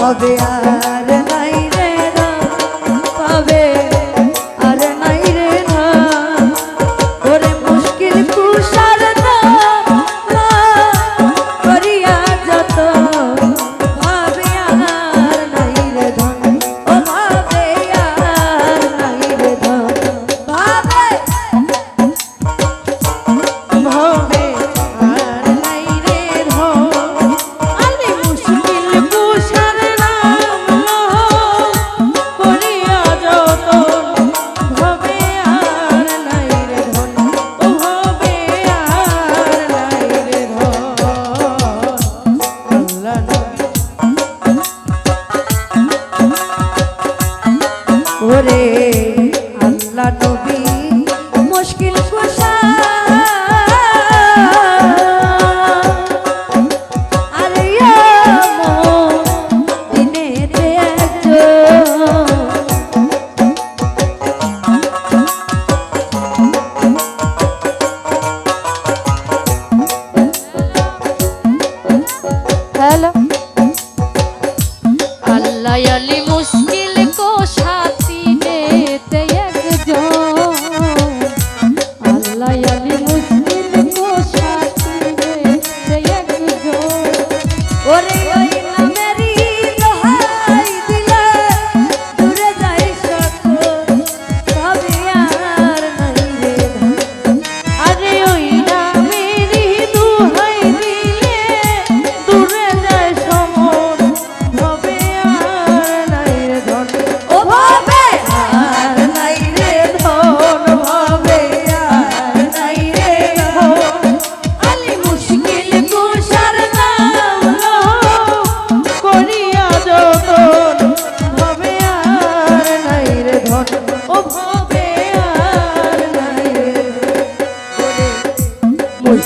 হবে আর না।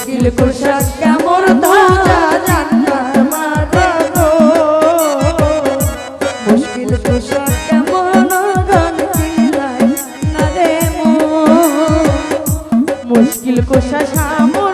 মিছিল কুশাক কেমন ধারা জান্নার মারে গো মুশকিল কুশাক কেমন গান কিলাই না রে মো মুশকিল কুশা সামো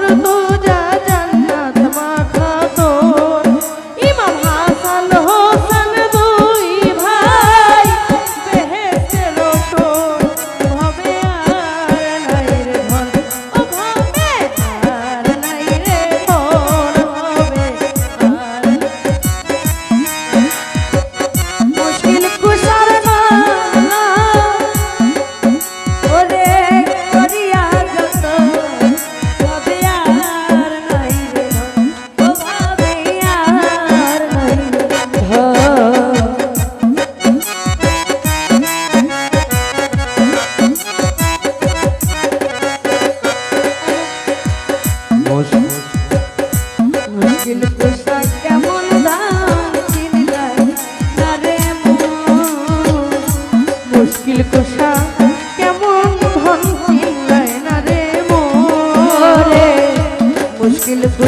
the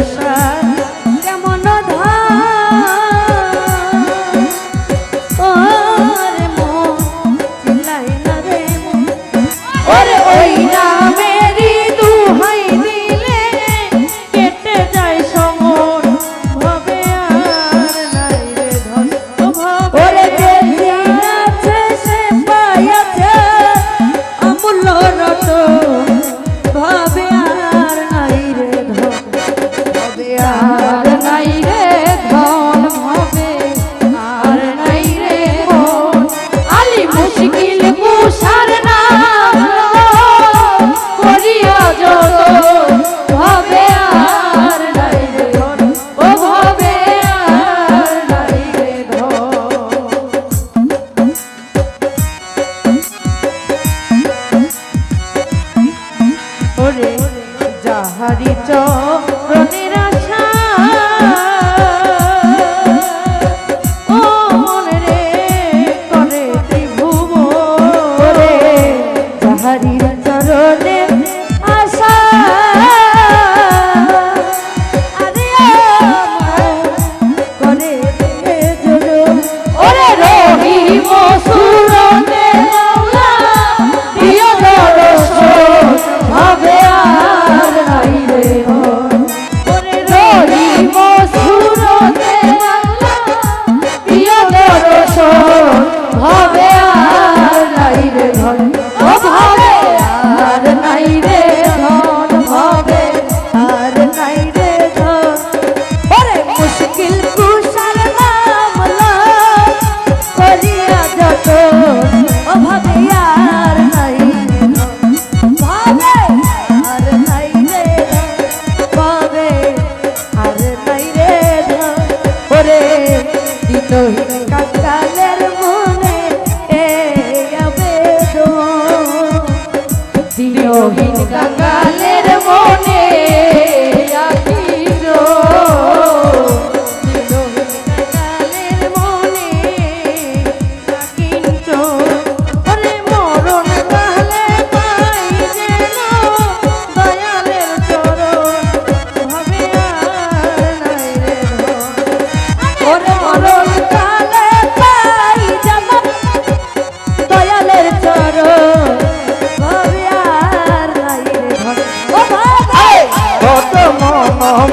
চরিত্র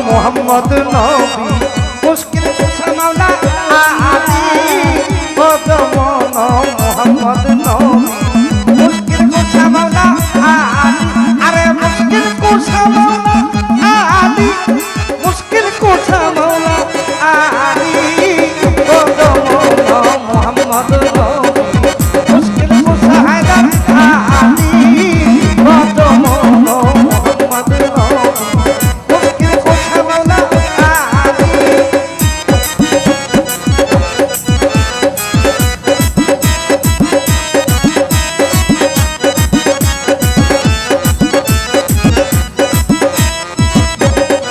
মোহাম্মদ নবী।